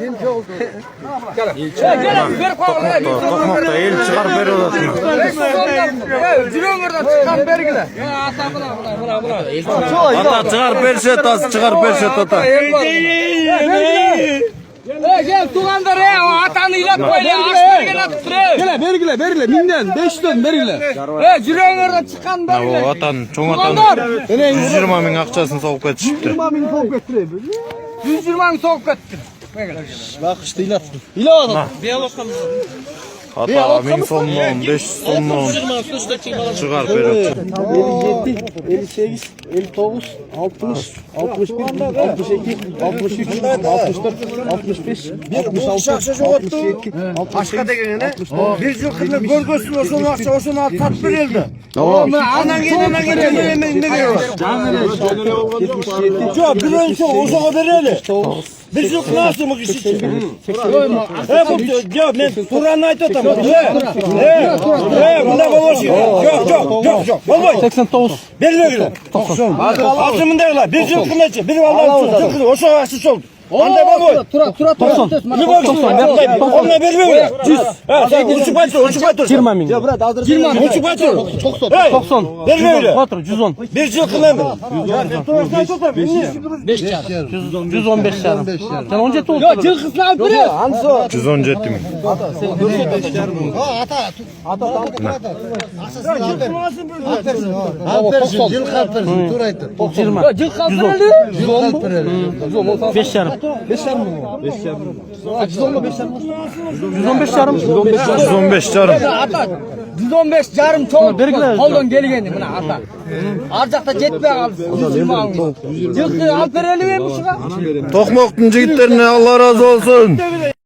İlçe oldu. İlçe. Tokmakta el çıkar beri odasına. Cilon oradan çıkan beri gider. Ata çıkar beri şey tas çıkar beri şey tata. Gel tuğandır ya o atanı ilat böyle ağaçlarına tuttur. Gel bergile bergile minden 5 ton bergile. He cilon oradan çıkan bergile. O atan çoğun atan 120 bin akçasını soğuk etişiptir. 120 bin soğuk etişiptir. 120 soğuk ettim. Bak işte ilaç. İlaç. Biyolog kalmış. Ata min sonluğun 500 sonluğun çıkar veriyor. 57, 58, 59, 60, 61, 62, 63, 64, 65, 66, 67, Başka degene bir yıl kıyma bölgesi olsun akça olsun tat verildi. Tamam. Anan gelene gelene yemeğin ne geliyor? 77, Yok bir önce olsa o verelim. Bir yıl nasıl mı kişi? He bu ya ben Turan'ı aytatam. He. He. He bunda babası yok. Yok yok yok yok. Vallahi 89, belli öyle. 90. Altımın derler. Yıl kıymetçi. Bir vallahi çok O savaşçı sol. Anda baba. tura tura tura. 90, Bir baksın. Onunla belli öyle. He sen uçuk batır uçuk batır. 20 min. Ya bırak aldır. 20 min. Uçuk batır. 90. Hey. 90. Belli öyle. 110. Bir yıl kıymetçi. 115 yarım. Sen onca tol. Yo cıl alıp re. 110 cetti mi? Yo cıl kalp verildi. 5 yarım. 5 yarım mı? 5 yarım. 115 yarım. 115 canım. Ata 115 yarım çoğun. bergile. Koldan geligendi buna ata. Arcakta jetmeye kaldı. 120 almış. Mi bu şuna? Tokmak'ın yiğitlerine Allah razı olsun.